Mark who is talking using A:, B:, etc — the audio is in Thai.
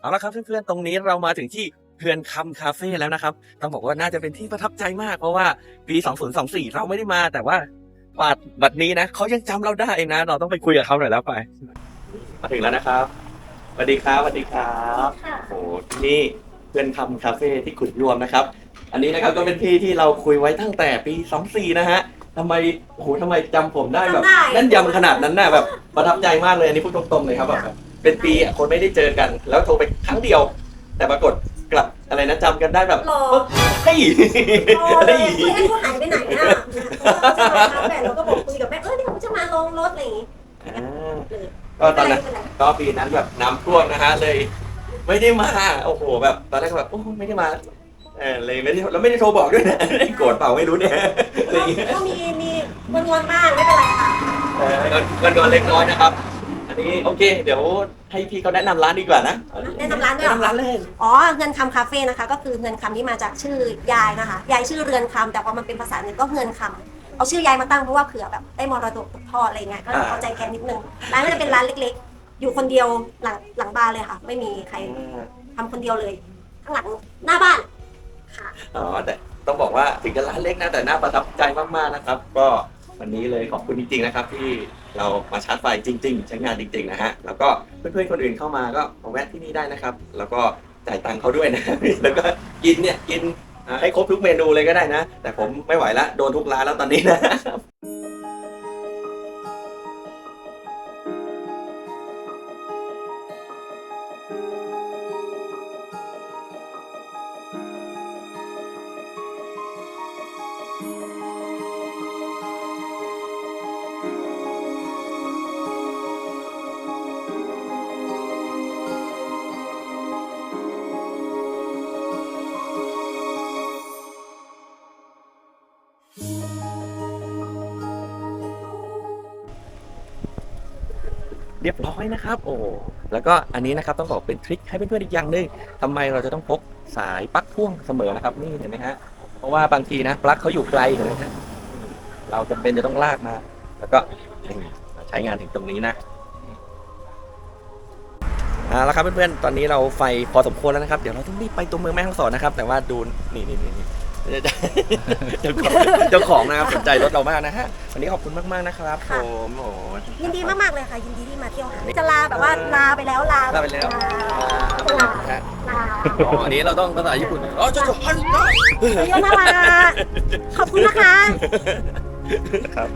A: เอาละครับเพื่อนๆตรงนี้เรามาถึงที่เพื่อนคำคาเฟ่แล้วนะครับ ต้องบอกว่าน่าจะเป็นที่ประทับใจมาก เพราะว่าปี 2024 เราไม่ได้มาแต่ว่าบัดบัดนี้นะเขายังจำเราได้เองนะ เราต้องไปคุยกับเขาหน่อยแล้วไป มาถึงแล้วนะครับสวัสดีครับสวัสดีครับโอ้โหที่นี่เพื่อนคำคาเฟ่ที่ขุดรวมนะครับ อันนี้นะครับก็เป็นที่ที่เราคุยไว้ตั้งแต่ปี 24 นะฮะทำไมโอ้โหทำไมจำผมได้แบบ
B: จำได้
A: แน่นยำขนาดนั้นน่ะแบบประทับใจมากเลยอันนี้พูดตรงๆเลยครับแบบ เป็นปีอะคนไม่ได้เจอกัน แล้วโทรไปครั้งเดียว แต่ปรากฏกลับอะไรนะจำกันได้แบบ
B: รอ
A: เฮ้ย
B: โอ้เลยคุยให้เขาหายไปไหนอะใช่ไหมคะแม่เราก็บอกคุยกับแม่เออเดี๋ยวผมจะมาลงรถอะไรอย่างงี้
A: อ่าก็ตอนนั้น
B: ไม่เป็ไร
A: ก็ปีนั้นแบบน้ำท่วมนะฮะเลย ไม่ได้มาโอ้โหแบบตอนแรกก็แบบโอ้ไม่ได้มาเออเลยไม่ได้แล้วไม่ได้โทรบอกด้วยนะโกรธเปล่าไม่รู้เนี่ยอะไรอย่างเงี้ย
B: ก็มีมีงวนๆบ้างไม่เป็นไรค่ะ
A: เออเงินเงินก่อนเล็กน้อยนะครับอั นนี้โอเค เดี๋ยวให้พี่เขาแนะนำร้านดีกว่านะ
B: แนะนำร้านด้วย
A: แนะ
B: เหรอ
A: นำร้านเลย
B: อ๋อเงินคำคาเฟ่นะคะ ก็คือเงินคำที่มาจากชื่อยายนะคะยายชื่อเรือนคำแต่พอมันเป็นภาษาเนี่ยก็เงินคำเอาชื่อยายมาตั้งเพราะว่าเผื่อแบบได้มรดกตกทอดอะไรเงี้ยก็เลยเข้าใจแกนิดนึงร้านก็จะเป็นร้านเล็กๆ อยู่คนเดียวหลังหลังบ้านเลยค่ะ ไม่มีใครทำคนเดียวเลยข้างหลังหน้าบ้านค่ะ
A: อ๋อแต่ต้องบอกว่าถึงจะร้านเล็กนะแต่น่าประทับใจมากๆนะครับ ก็ วันนี้เลยขอบคุณจริงๆนะครับ ที่เรามาชาร์จไฟจริง ๆ ใช้งานจริง ๆ นะฮะแล้วก็เพื่อนๆคนอื่นเข้ามาก็มาแวะที่นี่ได้นะครับ แล้วก็จ่ายตังค์เขาด้วยนะ แล้วก็กินเนี่ยกินให้ครบทุกเมนูเลยก็ได้นะ แต่ผมไม่ไหวละโดนทุกร้านแล้วตอนนี้นะ เรียบร้อยนะครับ โอ้แล้วก็อันนี้นะครับต้องบอกเป็นทริคให้เพื่อนๆอีกอย่างหนึ่งทำไมเราจะต้องพกสายปลั๊กพ่วงเสมอนะครับนี่เห็นไหมฮะเพราะว่าบางทีนะปลั๊กเขาอยู่ไกลเห็นไหมฮะเราจำเป็นจะต้องลากมา แล้วก็ใช้งานถึงตรงนี้นะเอาละครับเพื่อนๆ ตอนนี้เราไฟพอสมควรแล้วนะครับ เดี๋ยวเราต้องรีบไปตัวเมืองแม่ฮ่องสอนนะครับ แต่ว่าดูนี่นี่นี่นี่ เจ้าของเจ้าของนะครับสนใจรถเรามากนะฮะวันนี้ขอบคุณมากๆนะครับผมโอ้
B: ยินดีมากๆเลยค่ะ ยินดีที่มาเที่ยวหาจะลาแบบว่าลาไปแล้วลา
A: ลาไปแล้ว
B: ลา
A: ฮะ
B: ลา
A: อ๋ออันนี้เราต้องภาษาญี่ปุ่นอ๋อจุ๊บ
B: เยอะน่ารักขอบคุณนะคะ
A: ครับ